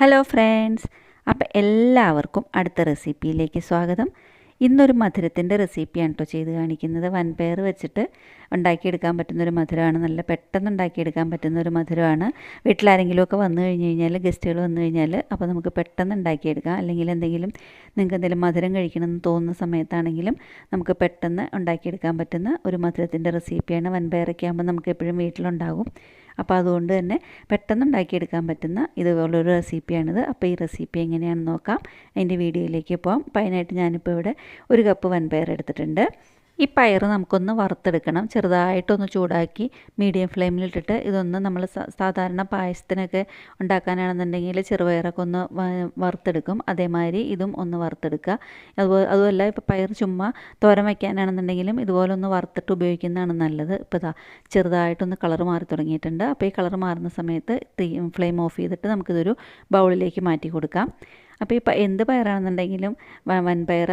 Hello friends അപ്പോൾ എല്ലാവർക്കും അടുത്ത റെസിപ്പിയിലേക്ക് സ്വാഗതം. ഇന്നൊരു മധുരത്തിന്റെ റെസിപ്പിയാണ് കേട്ടോ ചെയ്ത് കാണിക്കുന്നത്. വൻപയർ വെച്ചിട്ട് ഉണ്ടാക്കിയെടുക്കാൻ പറ്റുന്നൊരു മധുരമാണ്. നല്ല പെട്ടെന്ന് ഉണ്ടാക്കിയെടുക്കാൻ പറ്റുന്നൊരു മധുരമാണ്. വീട്ടിലാരെങ്കിലുമൊക്കെ വന്നു കഴിഞ്ഞ് കഴിഞ്ഞാൽ ഗസ്റ്റുകൾ വന്നു കഴിഞ്ഞാൽ അപ്പോൾ നമുക്ക് പെട്ടെന്ന് ഉണ്ടാക്കിയെടുക്കാം. അല്ലെങ്കിൽ എന്തെങ്കിലും നിങ്ങൾക്ക് എന്തെങ്കിലും മധുരം കഴിക്കണമെന്ന് തോന്നുന്ന സമയത്താണെങ്കിലും നമുക്ക് പെട്ടെന്ന് ഉണ്ടാക്കിയെടുക്കാൻ പറ്റുന്ന ഒരു മധുരത്തിന്റെ റെസിപ്പിയാണ് വൻപയറൊക്കെ ആകുമ്പോൾ നമുക്ക് എപ്പോഴും വീട്ടിലുണ്ടാകും. അപ്പോൾ അതുകൊണ്ട് തന്നെ പെട്ടെന്ന് ഉണ്ടാക്കിയെടുക്കാൻ പറ്റുന്ന ഇതുപോലൊരു റെസിപ്പിയാണിത്. അപ്പോൾ ഈ റെസിപ്പി എങ്ങനെയാണെന്ന് നോക്കാം. അതിന്റെ വീഡിയോയിലേക്ക് പോകാം അപ്പോൾ അതിനായിട്ട് ഞാനിപ്പോൾ ഇവിടെ ഒരു കപ്പ് വൻപയർ എടുത്തിട്ടുണ്ട്. ഈ പയർ നമുക്കൊന്ന് വറുത്തെടുക്കണം. ചെറുതായിട്ടൊന്ന് ചൂടാക്കി മീഡിയം ഫ്ലെയിമിലിട്ടിട്ട് ഇതൊന്ന് നമ്മൾ സാധാരണ പായസത്തിനൊക്കെ ഉണ്ടാക്കാനാണെന്നുണ്ടെങ്കിൽ ചെറുപയറൊക്കെ ഒന്ന് വറുത്തെടുക്കും. അതേമാതിരി ഇതും ഒന്ന് വറുത്തെടുക്കുക. അതുപോലെ അതുമല്ല ഇപ്പോൾ പയർ ചുമ്മാ തോരൻ വയ്ക്കാനാണെന്നുണ്ടെങ്കിലും ഇതുപോലെ ഒന്ന് വറുത്തിട്ട് ഉപയോഗിക്കുന്നതാണ് നല്ലത്. ഇപ്പോൾ ഇതാ ചെറുതായിട്ടൊന്ന് കളർ മാറി തുടങ്ങിയിട്ടുണ്ട്. അപ്പോൾ ഈ കളർ മാറുന്ന സമയത്ത് ഫ്ലെയിം ഓഫ് ചെയ്തിട്ട് നമുക്കിതൊരു ബൗളിലേക്ക് മാറ്റി കൊടുക്കാം. അപ്പോൾ ഇപ്പം എന്ത് പയറാണെന്നുണ്ടെങ്കിലും വൻ വൻപയർ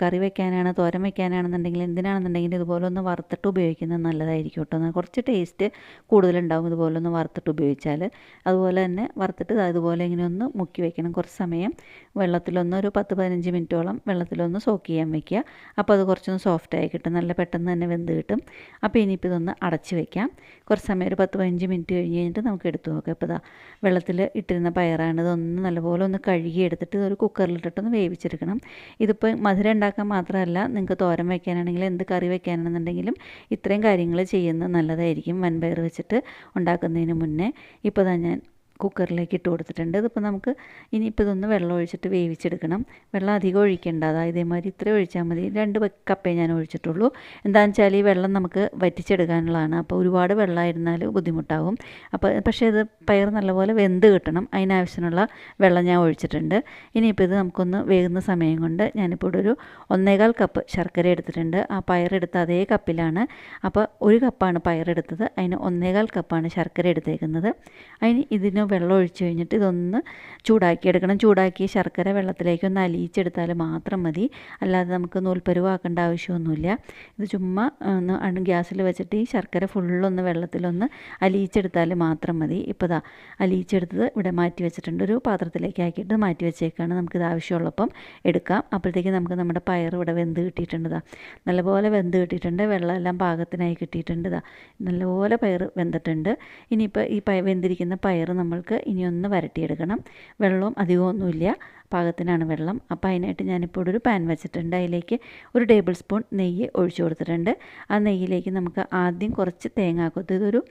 കറി വെക്കാനാണ് തോരൻ വെക്കാനാണെന്നുണ്ടെങ്കിൽ എന്തിനാണെന്നുണ്ടെങ്കിലും ഇതുപോലൊന്ന് വറുത്തിട്ട് ഉപയോഗിക്കുന്നത് നല്ലതായിരിക്കും കേട്ടോ. കുറച്ച് ടേസ്റ്റ് കൂടുതലുണ്ടാവും ഇതുപോലൊന്ന് വറുത്തിട്ട് ഉപയോഗിച്ചാൽ. അതുപോലെ തന്നെ വറുത്തിട്ട് അതുപോലെ ഇങ്ങനെ ഒന്ന് മുക്കി വെക്കണം. കുറച്ച് സമയം വെള്ളത്തിലൊന്ന് ഒരു പത്ത് പതിനഞ്ച് മിനിറ്റോളം വെള്ളത്തിലൊന്ന് സോക്ക് ചെയ്യാൻ വെക്കുക. അപ്പോൾ അത് കുറച്ചൊന്ന് സോഫ്റ്റായി കിട്ടും. നല്ല പെട്ടെന്ന് തന്നെ വെന്ത് കിട്ടും. അപ്പോൾ ഇനിയിപ്പോൾ ഇതൊന്ന് അടച്ച് വെക്കാം. കുറച്ച് സമയം ഒരു പത്ത് പതിനഞ്ച് മിനിറ്റ് കഴിഞ്ഞ് കഴിഞ്ഞിട്ട് നമുക്ക് എടുത്തു നോക്കാം. ഇപ്പോൾ ഇതാ വെള്ളത്തിൽ ഇട്ടിരുന്ന പയറാണ്. ഇതൊന്ന് നല്ലപോലെ ഒന്ന് കഴുകി എടുത്തിട്ട് ഇതൊരു കുക്കറിലിട്ടിട്ടൊന്ന് വേവിച്ചെടുക്കണം. ഇതിപ്പോൾ മധുരം ഉണ്ടാക്കാൻ മാത്രമല്ല നിങ്ങൾക്ക് തോരൻ വയ്ക്കാനാണെങ്കിൽ എന്ത് കറി വയ്ക്കാനാണെന്നുണ്ടെങ്കിലും ഇത്രയും കാര്യങ്ങൾ ചെയ്യുന്നത് നല്ലതായിരിക്കും. വൻപയർ വെച്ചിട്ട് ഉണ്ടാക്കുന്നതിന് മുന്നേ. ഇപ്പോൾ ഞാൻ കുക്കറിലേക്ക് ഇട്ട് കൊടുത്തിട്ടുണ്ട്. ഇതിപ്പോൾ നമുക്ക് ഇനിയിപ്പോൾ ഇതൊന്ന് വെള്ളം ഒഴിച്ചിട്ട് വേവിച്ചെടുക്കണം. വെള്ളം അധികം ഒഴിക്കേണ്ട. അതായത് ഇതേമാതിരി ഇത്ര ഒഴിച്ചാൽ മതി. രണ്ട് കപ്പേ ഞാൻ ഒഴിച്ചിട്ടുള്ളൂ. എന്താണെന്ന് വെച്ചാൽ ഈ വെള്ളം നമുക്ക് വറ്റിച്ചെടുക്കാനുള്ളതാണ്. അപ്പോൾ ഒരുപാട് വെള്ളമായിരുന്നാൽ ബുദ്ധിമുട്ടാകും അപ്പോൾ പക്ഷേ ഇത് പയർ നല്ലപോലെ വെന്ത് കിട്ടണം. അതിനാവശ്യമുള്ള വെള്ളം ഞാൻ ഒഴിച്ചിട്ടുണ്ട്. ഇനിയിപ്പോൾ ഇത് നമുക്കൊന്ന് വേകുന്ന സമയം കൊണ്ട് ഞാനിപ്പോൾ ഇവിടെ ഒരു ഒന്നേകാൽ കപ്പ് ശർക്കര എടുത്തിട്ടുണ്ട്. ആ പയറെടുത്ത അതേ കപ്പിലാണ്. അപ്പോൾ ഒരു കപ്പാണ് പയറെടുത്തത്. അതിന് ഒന്നേകാൽ കപ്പാണ് ശർക്കര എടുത്തേക്കുന്നത്. അതിന് ഇതിന് വെള്ളം ഒഴിച്ച് കഴിഞ്ഞിട്ട് ഇതൊന്ന് ചൂടാക്കി എടുക്കണം ചൂടാക്കി ശർക്കര വെള്ളത്തിലേക്ക് ഒന്ന് അലിയിച്ചെടുത്താൽ മാത്രം മതി. അല്ലാതെ നമുക്ക് നൂൽപ്പരുവാക്കേണ്ട ആവശ്യമൊന്നുമില്ല. ഇത് ചുമ്മാ ഒന്ന് ഗ്യാസിൽ വെച്ചിട്ട് ഈ ശർക്കര ഫുള്ളൊന്ന് വെള്ളത്തിലൊന്ന് അലിയിച്ചെടുത്താൽ മാത്രം മതി. ഇപ്പോൾ ഇതാ അലിയിച്ചെടുത്തത് ഇവിടെ മാറ്റി വെച്ചിട്ടുണ്ട്. ഒരു പാത്രത്തിലേക്ക് ആക്കിയിട്ട് മാറ്റി വെച്ചേക്കാണ് നമുക്കിത് ആവശ്യമുള്ളപ്പം എടുക്കാം. അപ്പോഴത്തേക്ക് നമുക്ക് നമ്മുടെ പയർ ഇവിടെ വെന്ത് കിട്ടിയിട്ടുണ്ട് നല്ലപോലെ വെന്ത് കിട്ടിയിട്ടുണ്ട്. വെള്ളമെല്ലാം പാകത്തിനായി കിട്ടിയിട്ടുണ്ട് ഇതാ നല്ലപോലെ പയർ വെന്തിട്ടുണ്ട്. ഇനിയിപ്പോൾ ഈ പയ വെന്തിരിക്കുന്ന പയർ നമ്മൾക്ക് ഇനി ഒന്ന് വരട്ടിയെടുക്കണം. വെള്ളവും അധികമൊന്നുമില്ല. പാകത്തിനാണ് വെള്ളം. അപ്പോൾ അതിനായിട്ട് ഞാനിപ്പോൾ ഒരു പാൻ വെച്ചിട്ടുണ്ട്. അതിലേക്ക് ഒരു ടേബിൾ സ്പൂൺ നെയ്യ് ഒഴിച്ചു കൊടുത്തിട്ടുണ്ട്. ആ നെയ്യിലേക്ക് നമുക്ക് ആദ്യം കുറച്ച് തേങ്ങാക്കൊത്ത് ഇതൊരു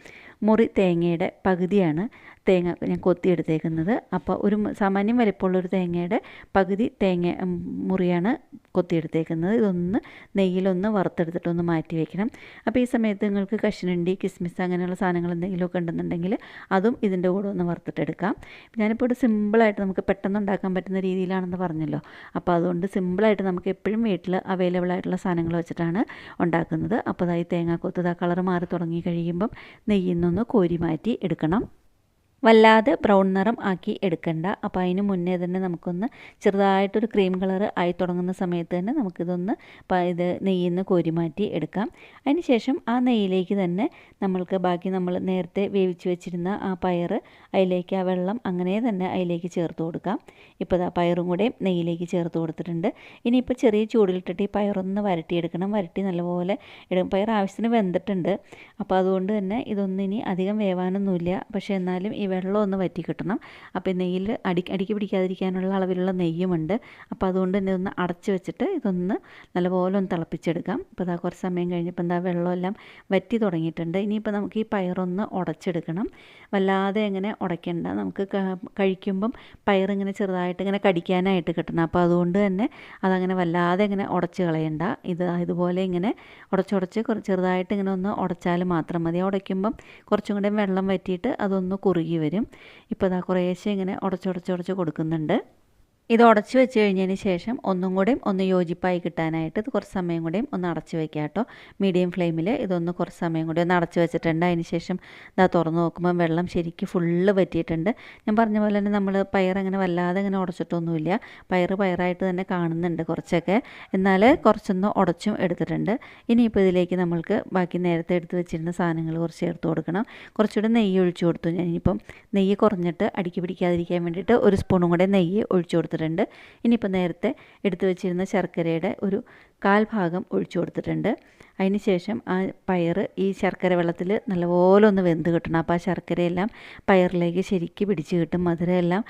മുറി തേങ്ങയുടെ പകുതിയാണ് തേങ്ങ ഞാൻ കൊത്തിയെടുത്തേക്കുന്നത് അപ്പോൾ ഒരു സാമാന്യം വലിപ്പമുള്ളൊരു തേങ്ങയുടെ പകുതി തേങ്ങ മുറിയാണ് കൊത്തിയെടുത്തേക്കുന്നത് ഇതൊന്ന് നെയ്യിലൊന്ന് വറുത്തെടുത്തിട്ടൊന്ന് മാറ്റി വയ്ക്കണം അപ്പോൾ ഈ സമയത്ത് നിങ്ങൾക്ക് കശുനണ്ടി കിസ്മിസ് അങ്ങനെയുള്ള സാധനങ്ങൾ എന്തെങ്കിലുമൊക്കെ ഉണ്ടെന്നുണ്ടെങ്കിൽ അതും ഇതിന്റെ കൂടെ ഒന്ന് വറുത്തിട്ടെടുക്കാം. ഞാനിപ്പോൾ ഇവിടെ സിമ്പിളായിട്ട് നമുക്ക് പെട്ടെന്ന് ഉണ്ടാക്കാൻ പറ്റുന്ന രീതിയിലാണെന്ന് പറഞ്ഞല്ലോ. അപ്പോൾ അതുകൊണ്ട് സിമ്പിളായിട്ട് നമുക്ക് എപ്പോഴും വീട്ടിൽ അവൈലബിൾ ആയിട്ടുള്ള സാധനങ്ങൾ വെച്ചിട്ടാണ് ഉണ്ടാക്കുന്നത്. അപ്പോൾ അതായത് തേങ്ങാക്കൊത്ത് കളർ മാറി തുടങ്ങി കഴിയുമ്പം നെയ്യിൽ നിന്നൊന്ന് കോരി മാറ്റി എടുക്കണം. വല്ലാതെ ബ്രൗൺ നിറം ആക്കി എടുക്കണ്ട. അപ്പോൾ അതിന് മുന്നേ തന്നെ നമുക്കൊന്ന് ചെറുതായിട്ടൊരു ക്രീം കളർ ആയി തുടങ്ങുന്ന സമയത്ത് തന്നെ നമുക്കിതൊന്ന് ഇത് നെയ്യിൽ നിന്ന് കോരി മാറ്റി എടുക്കാം. അതിന് ശേഷം ആ നെയ്യിലേക്ക് തന്നെ നമ്മൾക്ക് ബാക്കി നമ്മൾ നേരത്തെ വേവിച്ച് വെച്ചിരുന്ന ആ പയർ അതിലേക്ക് ആ വെള്ളം അങ്ങനെ തന്നെ അതിലേക്ക് ചേർത്ത് കൊടുക്കാം. ഇപ്പോൾ ആ പയറും കൂടെ നെയ്യിലേക്ക് ചേർത്ത് കൊടുത്തിട്ടുണ്ട്. ഇനിയിപ്പോൾ ചെറിയ ചൂടിലിട്ടിട്ട് ഈ പയറൊന്ന് വരട്ടിയെടുക്കണം. വരട്ടി നല്ലപോലെ ഇടും പയർ ആവശ്യത്തിന് വെന്തിട്ടുണ്ട്. അപ്പോൾ അതുകൊണ്ട് തന്നെ ഇതൊന്നും ഇനി അധികം വേവാനൊന്നുമില്ല. പക്ഷേ എന്നാലും ഈ വെള്ളം ഒന്ന് വറ്റി കിട്ടണം. അപ്പോൾ നെയ്യിൽ അടി അടിക്ക് പിടിക്കാതിരിക്കാനുള്ള അളവിലുള്ള നെയ്യുമുണ്ട്. അപ്പോൾ അതുകൊണ്ട് തന്നെ ഒന്ന് അടച്ച് വെച്ചിട്ട് ഇതൊന്ന് നല്ലപോലെ ഒന്ന് തിളപ്പിച്ചെടുക്കാം. ഇപ്പോൾ ഇതാ കുറച്ച് സമയം കഴിഞ്ഞപ്പോൾ എന്താ വെള്ളമെല്ലാം വറ്റി തുടങ്ങിയിട്ടുണ്ട്. ഇനിയിപ്പോൾ നമുക്ക് ഈ പയറൊന്ന് ഉടച്ചെടുക്കണം. വല്ലാതെ എങ്ങനെ ഉടയ്ക്കേണ്ട. നമുക്ക് കഴിക്കുമ്പം പയറിങ്ങനെ ചെറുതായിട്ട് ഇങ്ങനെ കടിക്കാനായിട്ട് കിട്ടണം. അപ്പോൾ അതുകൊണ്ട് തന്നെ അതങ്ങനെ വല്ലാതെ ഇങ്ങനെ ഉടച്ച് കളയണ്ട. ഇത് ഇതുപോലെ ഇങ്ങനെ ഉടച്ചുടച്ച് ചെറുതായിട്ട് ഇങ്ങനെ ഒന്ന് ഉടച്ചാൽ മാത്രം മതി. ഉടയ്ക്കുമ്പം കുറച്ചും കൂടെ വെള്ളം വറ്റിയിട്ട് അതൊന്ന് കുറുകി വരും. ഇപ്പോൾ ഇതാ കുറേശ്ശെ ഇങ്ങനെ ഉടച്ചുടച്ചുടച്ച് കൊടുക്കുന്നുണ്ട്. ഇത് ഉടച്ച് വെച്ച് കഴിഞ്ഞതിന് ശേഷം ഒന്നും കൂടെയും ഒന്ന് യോജിപ്പായി കിട്ടാനായിട്ട് ഇത് കുറച്ച് സമയം കൂടെയും ഒന്ന് അടച്ച് വെക്കുക കേട്ടോ. മീഡിയം ഫ്ലെയിമിൽ ഇതൊന്ന് കുറച്ച് സമയം കൂടി ഒന്ന് അടച്ച് വെച്ചിട്ടുണ്ട്. അതിന് ശേഷം ഇതാ തുറന്ന് നോക്കുമ്പോൾ വെള്ളം ശരിക്ക് ഫുള്ള് പറ്റിയിട്ടുണ്ട് ഞാൻ പറഞ്ഞ പോലെ തന്നെ നമ്മൾ പയർ അങ്ങനെ വല്ലാതെ ഇങ്ങനെ ഉടച്ചിട്ടൊന്നുമില്ല. പയർ പയറായിട്ട് തന്നെ കാണുന്നുണ്ട് കുറച്ചൊക്കെ. എന്നാൽ കുറച്ചൊന്ന് ഉടച്ചും എടുത്തിട്ടുണ്ട്. ഇനിയിപ്പോൾ ഇതിലേക്ക് നമ്മൾക്ക് ബാക്കി നേരത്തെ എടുത്ത് വെച്ചിരുന്ന സാധനങ്ങൾ കുറച്ച് ചേർത്ത് കൊടുക്കണം. കുറച്ചുകൂടെ നെയ്യ് ഒഴിച്ചു കൊടുത്തു. ഞാൻ ഇനിയിപ്പം നെയ്യ് കുറഞ്ഞിട്ട് അടുക്കി പിടിക്കാതിരിക്കാൻ വേണ്ടിയിട്ട് ഒരു സ്പൂണും കൂടെ നെയ്യ് ഒഴിച്ചു കൊടുത്തിട്ടുണ്ട്. ഇനിയിപ്പോൾ നേരത്തെ എടുത്തു വെച്ചിരുന്ന ശർക്കരയുടെ ഒരു കാൽ ഭാഗം ഒഴിച്ചു കൊടുത്തിട്ടുണ്ട്. അതിന് ശേഷം ആ പയർ ഈ ശർക്കര വെള്ളത്തിൽ നല്ലപോലെ ഒന്ന് വെന്ത് കിട്ടണം. അപ്പോൾ ആ ശർക്കരയെല്ലാം പയറിലേക്ക് ശരിക്ക് പിടിച്ച് കിട്ടും. മധുരമെല്ലാം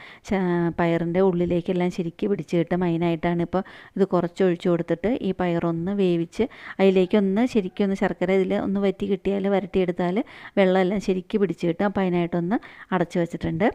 പയറിന്റെ ഉള്ളിലേക്കെല്ലാം ശരിക്ക് പിടിച്ച് കിട്ടും. അതിനായിട്ടാണ് ഇപ്പോൾ ഇത് കുറച്ച് ഒഴിച്ചു കൊടുത്തിട്ട് ഈ പയറൊന്ന് വേവിച്ച് അതിലേക്കൊന്ന് ശരിക്കൊന്ന് ശർക്കര ഇതിൽ ഒന്ന് വറ്റി കിട്ടിയാൽ വരട്ടിയെടുത്താൽ വെള്ളമെല്ലാം ശരിക്ക് പിടിച്ച് കിട്ടും. അപ്പോൾ അതിനായിട്ടൊന്ന് അടച്ചു വെച്ചിട്ടുണ്ട്.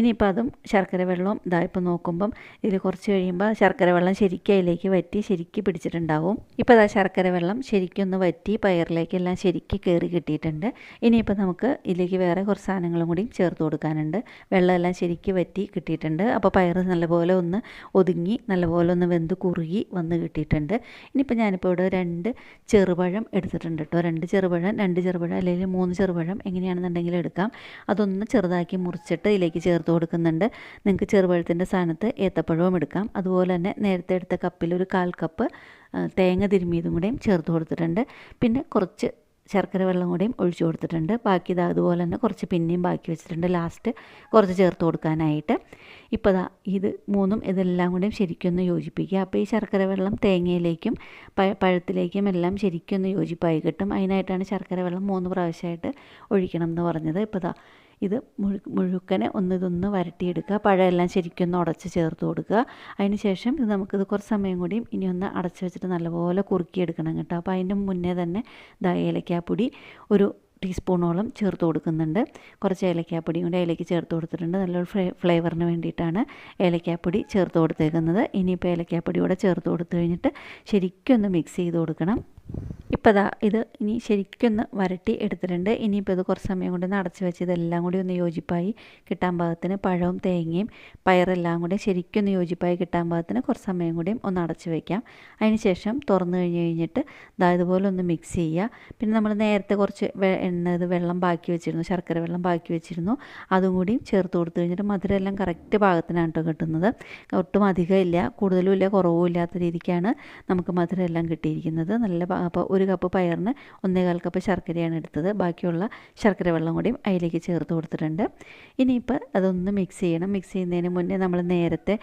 ഇനിയിപ്പോൾ അതും ശർക്കര വെള്ളവും ഇതായിപ്പോൾ നോക്കുമ്പം ഇതിൽ കുറച്ച് കഴിയുമ്പോൾ ശർക്കര വെള്ളം ശരിക്കും അതിലേക്ക് വറ്റി ശരിക്ക് പിടിച്ചിട്ടുണ്ടാവും. ഇപ്പോൾ അതാ ശർക്കര വെള്ളം ശരിക്കൊന്ന് വറ്റി പയറിലേക്കെല്ലാം ശരിക്ക് കയറി കിട്ടിയിട്ടുണ്ട്. ഇനിയിപ്പോൾ നമുക്ക് ഇതിലേക്ക് വേറെ കുറച്ച് സാധനങ്ങളും കൂടി ചേർത്ത് കൊടുക്കാനുണ്ട്. വെള്ളമെല്ലാം ശരിക്ക് വറ്റി കിട്ടിയിട്ടുണ്ട്. അപ്പോൾ പയർ നല്ലപോലെ ഒന്ന് ഒതുങ്ങി നല്ലപോലെ ഒന്ന് വെന്ത് കുറുകി വന്ന് കിട്ടിയിട്ടുണ്ട്. ഇനിയിപ്പോൾ ഞാനിപ്പോൾ ഇവിടെ രണ്ട് ചെറുപഴം എടുത്തിട്ടുണ്ട് കേട്ടോ. രണ്ട് ചെറുപഴം രണ്ട് ചെറുപഴം അല്ലെങ്കിൽ മൂന്ന് ചെറുപഴം എങ്ങനെയാണെന്നുണ്ടെങ്കിൽ എടുക്കാം. അതൊന്ന് ചെറുതാക്കി മുറിച്ചിട്ട് ഇതിലേക്ക് ചേർത്ത് കൊടുക്കുന്നുണ്ട്. നിങ്ങൾക്ക് ചെറുപഴത്തിന്റെ സ്ഥാനത്ത് ഏത്തപ്പഴവും എടുക്കാം. അതുപോലെ തന്നെ നേരത്തെ എടുത്ത കപ്പിൽ ഒരു കാൽ കപ്പ് തേങ്ങ തിരുമിയതും കൂടെയും ചേർത്ത് കൊടുത്തിട്ടുണ്ട്. പിന്നെ കുറച്ച് ശർക്കര വെള്ളം കൂടെയും ഒഴിച്ചു കൊടുത്തിട്ടുണ്ട്. ബാക്കി ഇതാ അതുപോലെ തന്നെ കുറച്ച് പിന്നെയും ബാക്കി വെച്ചിട്ടുണ്ട് ലാസ്റ്റ്. കുറച്ച് ചേർത്ത് കൊടുക്കാനായിട്ട്. ഇപ്പോൾ ദാ ഇത് മൂന്നും ഇതെല്ലാം കൂടെയും ശരിക്കൊന്ന് യോജിപ്പിക്കുക. അപ്പോൾ ഈ ശർക്കര വെള്ളം തേങ്ങയിലേക്കും പഴ പഴത്തിലേക്കും എല്ലാം ശരിക്കൊന്ന് യോജിപ്പായി കിട്ടും. അതിനായിട്ടാണ് ശർക്കര വെള്ളം മൂന്ന് പ്രാവശ്യമായിട്ട് ഒഴിക്കണം എന്ന് പറഞ്ഞത്. ഇപ്പോൾ ദാ ഇത് മുഴു മുഴുക്കനെ ഒന്ന് ഇതൊന്ന് വരട്ടിയെടുക്കുക. പഴമെല്ലാം ശരിക്കും ഒന്ന് ഉടച്ച് ചേർത്ത് കൊടുക്കുക. അതിന് ശേഷം ഇത് നമുക്കിത് കുറച്ച് സമയം കൂടിയും ഇനി ഒന്ന് അടച്ച് വെച്ചിട്ട് നല്ലപോലെ കുറുക്കിയെടുക്കണം കേട്ടോ. അപ്പോൾ അതിന്റെ മുന്നേ തന്നെ ദാ ഏലക്കാപ്പൊടി ഒരു ടീസ്പൂണോളം ചേർത്ത് കൊടുക്കുന്നുണ്ട്. കുറച്ച് ഏലക്കാപ്പൊടിയും കൂടി അതിലേക്ക് ചേർത്ത് കൊടുത്തിട്ടുണ്ട്. നല്ലൊരു ഫ്ലേ ഫ്ലേവറിന് വേണ്ടിയിട്ടാണ് ഏലക്കാപ്പൊടി ചേർത്ത് കൊടുത്തേക്കുന്നത്. ഇനിയിപ്പോൾ ഏലക്കാപ്പൊടി കൂടെ ചേർത്ത് കൊടുത്തു കഴിഞ്ഞിട്ട് ശരിക്കും ഒന്ന് മിക്സ് ചെയ്ത് കൊടുക്കണം. ഇപ്പോൾ ദാ ഇത് ഇനി ശരിക്കൊന്ന് വരട്ടി എടുത്തിട്ടുണ്ട്. ഇനിയിപ്പോൾ ഇത് കുറച്ച് സമയം കൊണ്ട് അടച്ച് വെച്ച് ഇതെല്ലാം കൂടി ഒന്ന് യോജിപ്പായി കിട്ടാൻ പാകത്തിന് പഴവും തേങ്ങയും പയറെല്ലാം കൂടി ശരിക്കൊന്ന് യോജിപ്പായി കിട്ടാൻ പാകത്തിന് കുറച്ച് സമയം കൂടിയും ഒന്ന് അടച്ച് വയ്ക്കാം അതിന് ശേഷം തുറന്നു കഴിഞ്ഞ് കഴിഞ്ഞിട്ട് ദാ ഇതുപോലെ ഒന്ന് മിക്സ് ചെയ്യുക പിന്നെ നമ്മൾ നേരത്തെ കുറച്ച് എണ്ണ ഇത് വെള്ളം ബാക്കി വെച്ചിരുന്നു ശർക്കര വെള്ളം ബാക്കി വെച്ചിരുന്നു. അതും കൂടി ചേർത്ത് കൊടുത്തു കഴിഞ്ഞിട്ട് മധുരം എല്ലാം കറക്റ്റ് പാകത്തിനാണ് കേട്ടോ കിട്ടുന്നത്. ഒട്ടും അധികം ഇല്ല കൂടുതലും ഇല്ല കുറവും ഇല്ലാത്ത രീതിക്കാണ് നമുക്ക് മധുരം എല്ലാം കിട്ടിയിരിക്കുന്നത്. നല്ല അപ്പോൾ ഒരു കപ്പ് പയറിന് ഒന്നേകാൽ കപ്പ് ശർക്കരയാണ് എടുത്തത്. ബാക്കിയുള്ള ശർക്കര വെള്ളം കൂടിയും അതിലേക്ക് ചേർത്ത് കൊടുത്തിട്ടുണ്ട്. ഇനിയിപ്പോൾ അതൊന്ന് മിക്സ് ചെയ്യണം. മിക്സ് ചെയ്യുന്നതിന് മുന്നേ നമ്മൾ നേരത്തെ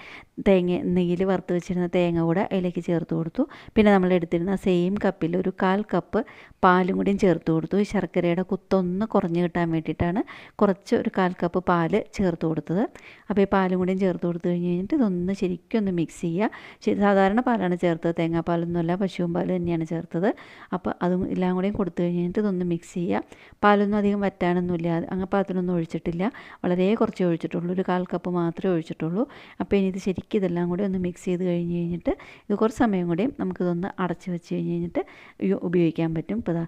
തേങ്ങ നെയ്യിൽ വറുത്ത് വെച്ചിരുന്ന തേങ്ങ കൂടെ അതിലേക്ക് ചേർത്ത് കൊടുത്തു. പിന്നെ നമ്മൾ എടുത്തിരുന്ന സെയിം കപ്പിൽ ഒരു കാൽ കപ്പ് പാലും കൂടിയും ചേർത്ത് കൊടുത്തു. ഈ ശർക്കരയുടെ കുത്തൊന്ന് കുറഞ്ഞ് കിട്ടാൻ വേണ്ടിയിട്ടാണ് കുറച്ച് ഒരു കാൽ കപ്പ് പാൽ ചേർത്ത് കൊടുത്തത്. അപ്പോൾ ഈ പാലും കൂടിയും ചേർത്ത് കൊടുത്തു കഴിഞ്ഞ് കഴിഞ്ഞിട്ട് ഇതൊന്ന് ശരിക്കും ഒന്ന് മിക്സ് ചെയ്യുക സാധാരണ പാലാണ് ചേർത്തത്. തേങ്ങാപ്പാലൊന്നുമല്ല പശുവും പാൽ തന്നെയാണ് ചേർത്തത്. അപ്പോൾ അതും എല്ലാം കൂടെയും കൊടുത്തു കഴിഞ്ഞിട്ട് ഇതൊന്ന് മിക്സ് ചെയ്യുക. പാലൊന്നും അധികം വറ്റാനൊന്നുമില്ല. അങ്ങ് പാത്രമൊന്നും ഒഴിച്ചിട്ടില്ല. വളരെ കുറച്ചേ ഒഴിച്ചിട്ടുള്ളൂ. ഒരു കാൽ കപ്പ് മാത്രമേ ഒഴിച്ചിട്ടുള്ളൂ. അപ്പോൾ ഇനി ഇത് ശരിക്കും ഇതെല്ലാം കൂടി ഒന്ന് മിക്സ് ചെയ്ത് കഴിഞ്ഞ് കഴിഞ്ഞിട്ട് ഇത് കുറച്ച് സമയം കൂടിയും നമുക്കിതൊന്ന് അടച്ച് വെച്ച് കഴിഞ്ഞ് കഴിഞ്ഞിട്ട് ഉപയോഗിക്കാൻ പറ്റും. ഇപ്പോൾ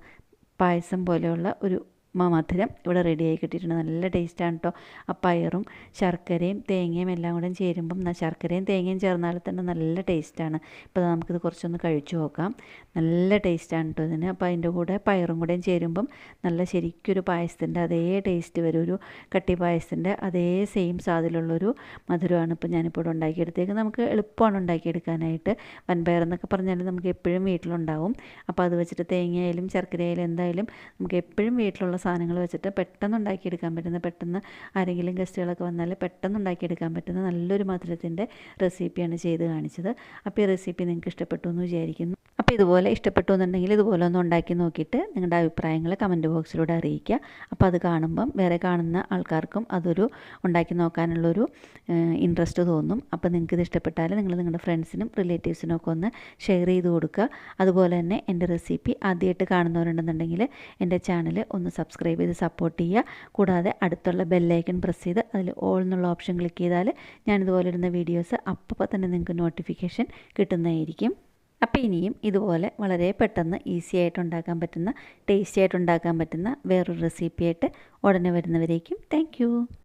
പായസം പോലെയുള്ള ഒരു മധുരം ഇവിടെ റെഡിയായി കിട്ടിയിട്ടുണ്ട്. നല്ല ടേസ്റ്റാണ് കേട്ടോ ആ പയറും ശർക്കരയും തേങ്ങയും എല്ലാം കൂടെ ചേരുമ്പം ശർക്കരയും തേങ്ങയും ചേർന്നാൽ തന്നെ നല്ല ടേസ്റ്റാണ് ഇപ്പോൾ നമുക്കിത് കുറച്ചൊന്ന് കഴിച്ചു നോക്കാം. നല്ല ടേസ്റ്റാണ് കേട്ടോ ഇതിന്. അപ്പോൾ അതിന്റെ കൂടെ പയറും കൂടെയും ചേരുമ്പം നല്ല ശരിക്കൊരു പായസത്തിന്റെ അതേ ടേസ്റ്റ് വരും ഒരു കട്ടി പായസത്തിന്റെ അതേ സെയിം സ്വാദിലുള്ളൊരു മധുരമാണ് ഇപ്പോൾ ഞാനിപ്പോൾ ഇവിടെ ഉണ്ടാക്കിയെടുത്തേക്ക് നമുക്ക് എളുപ്പമാണ് ഉണ്ടാക്കിയെടുക്കാനായിട്ട്. വൻപയർ എന്നൊക്കെ പറഞ്ഞാൽ നമുക്ക് എപ്പോഴും വീട്ടിലുണ്ടാവും. അപ്പോൾ അത് വെച്ചിട്ട് തേങ്ങയായാലും ശർക്കരയായാലും എന്തായാലും നമുക്ക് എപ്പോഴും വീട്ടിലുള്ള സാധനങ്ങൾ വെച്ചിട്ട് പെട്ടെന്ന് ഉണ്ടാക്കിയെടുക്കാൻ പറ്റുന്ന പെട്ടെന്ന് ആരെങ്കിലും ഗസ്റ്റുകളൊക്കെ വന്നാൽ പെട്ടെന്ന് ഉണ്ടാക്കിയെടുക്കാൻ പറ്റുന്ന നല്ലൊരു മധുരത്തിന്റെ റെസിപ്പിയാണ് ചെയ്ത് കാണിച്ചത്. അപ്പോൾ ഈ റെസിപ്പി നിങ്ങൾക്ക് ഇഷ്ടപ്പെട്ടു എന്ന് വിചാരിക്കുന്നു. അപ്പോൾ ഇതുപോലെ ഇഷ്ടപ്പെട്ടു എന്നുണ്ടെങ്കിൽ ഇതുപോലെ ഒന്ന് ഉണ്ടാക്കി നോക്കിയിട്ട് നിങ്ങളുടെ അഭിപ്രായങ്ങൾ കമന്റ് ബോക്സിലൂടെ അറിയിക്കുക. അപ്പോൾ അത് കാണുമ്പം വേറെ കാണുന്ന ആൾക്കാർക്കും അതൊരു ഉണ്ടാക്കി നോക്കാനുള്ളൊരു ഇൻട്രസ്റ്റ് തോന്നും. അപ്പോൾ നിങ്ങൾക്ക് ഇത് ഇഷ്ടപ്പെട്ടാൽ നിങ്ങൾ നിങ്ങളുടെ ഫ്രണ്ട്സിനും റിലേറ്റീവ്സിനും ഒക്കെ ഒന്ന് ഷെയർ ചെയ്ത് കൊടുക്കുക. അതുപോലെ തന്നെ എന്റെ റെസിപ്പി ആദ്യമായിട്ട് കാണുന്നവരുണ്ടെന്നുണ്ടെങ്കിൽ എന്റെ ചാനൽ ഒന്ന് സബ്സ്ക്രൈബ് ചെയ്ത് സപ്പോർട്ട് ചെയ്യുക. കൂടാതെ അടുത്തുള്ള ബെല്ലൈക്കൺ പ്രസ് ചെയ്ത് അതിൽ ഓൾ എന്നുള്ള ഓപ്ഷൻ ക്ലിക്ക് ചെയ്താൽ ഞാനിതുപോലെ ഇടുന്ന വീഡിയോസ് അപ്പോൾ തന്നെ നിങ്ങൾക്ക് നോട്ടിഫിക്കേഷൻ കിട്ടുന്നതായിരിക്കും. അപ്പോൾ ഇനിയും ഇതുപോലെ വളരെ പെട്ടെന്ന് ഈസി ആയിട്ട് ഉണ്ടാക്കാൻ പറ്റുന്ന ടേസ്റ്റി ആയിട്ട് ഉണ്ടാക്കാൻ പറ്റുന്ന വേറൊരു റെസിപ്പിയായിട്ട് ഉടനെ വരുന്നവരേക്കും. താങ്ക്